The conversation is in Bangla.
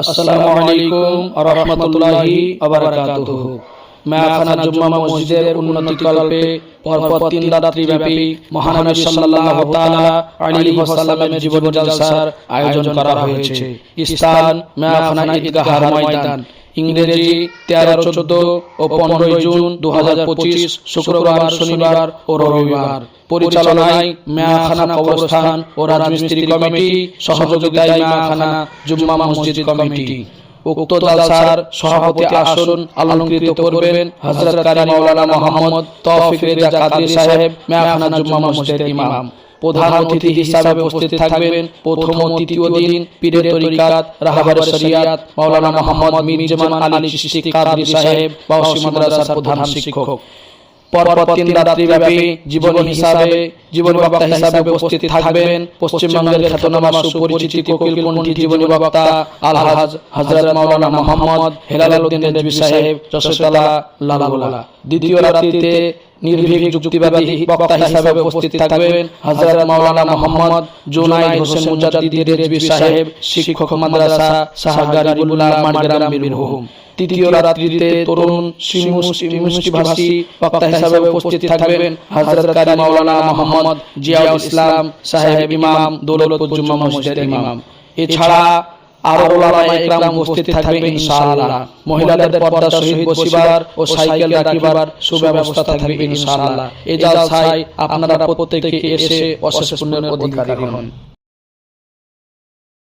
আসসালামু আলাইকুম রাহমাতুল্লাহি ওয়া বারাকাতুহু মাখানা জুম্মা মসজিদের উন্নতি কল্পে পরপর তিন রাত্রি ব্যাপী মহানবী সাল্লাল্লাহু তাআলা আলাইহি ওয়াসাল্লামের জীবন জলসার আয়োজন করা হয়েছে। স্থান মাখানা ঈদগাহ ময়দান। ইংরেজি তেরো, চোদ্দ ও পনেরোই জুন দু হাজার পঁচিশ শুক্রবার, শনিবার ও রবিবার। পরিচালনায় মেয়াখানা কবরস্থান ও রাজমিস্ত্রি কমিটি, সহযোগিতায় মেয়াখানা জুম্মা মসজিদ কমিটি। উক্ত জালসার সভাপতি আসন করবেন হযরত কারি মাওলানা মোহাম্মদ তৌফিক রেজা কাদের সাহেব, মেয়াখানা জুম্মা মসজিদের ইমাম। প্রধান অতিথি হিসাবে উপস্থিত থাকবেন। প্রথম ও তৃতীয় দিন পীরের তরিকাত, রাহাবার শরিয়াত, মাওলানা মোহাম্মদ মীর জামান আলী চিশতি কাদের সাহেব, বাউসি মাদ্রাসার প্রধান শিক্ষক। পরপর তিন রাত্রি ব্যাপী হিসাবে জীবন বক্তা হিসাবে উপস্থিত থাকবেন। পশ্চিমবঙ্গের খ্যাতনামা সুপরিচিত কোকিল কণ্ঠী জীবনী বক্তা আলহাজ হযরত মাওলানা মোহাম্মদ হেলাল উদ্দিন সাহেব যশোরতলা লালাগোলা। দ্বিতীয় রাত্রিতে নির্ভীক যুক্তিবাদী বক্তা হিসাবে উপস্থিত থাকবেন হযরত মাওলানা মোহাম্মদ জুনাইদ হোসেন মুজাদ্দিদ রেজভী সাহেব শিক্ষক মাদ্রাসা বীরভূম। তৃতীয় রাত্রিতে তরুণ শিমুষ্টিভাষী বক্তা হিসাবে উপস্থিত থাকবেন হযরত কারি মাওলানা মোহাম্মদ জিয়াউল ইসলাম সাহেব ইমাম দৌলতপুর জুম্মা মসজিদের ইমাম। এছাড়া আরও ওলামায়ে ইকরাম উপস্থিত থাকবেন ইনশাআল্লাহ। মহিলাদের পর্দা সহিত বসিবার ও সাইকেল রাখিবার সুব্যবস্থা থাকবে ইনশাআল্লাহ। এই জালসায় আপনারা প্রত্যেকে এসে অশেষ পুণ্যের অধিকারী হন।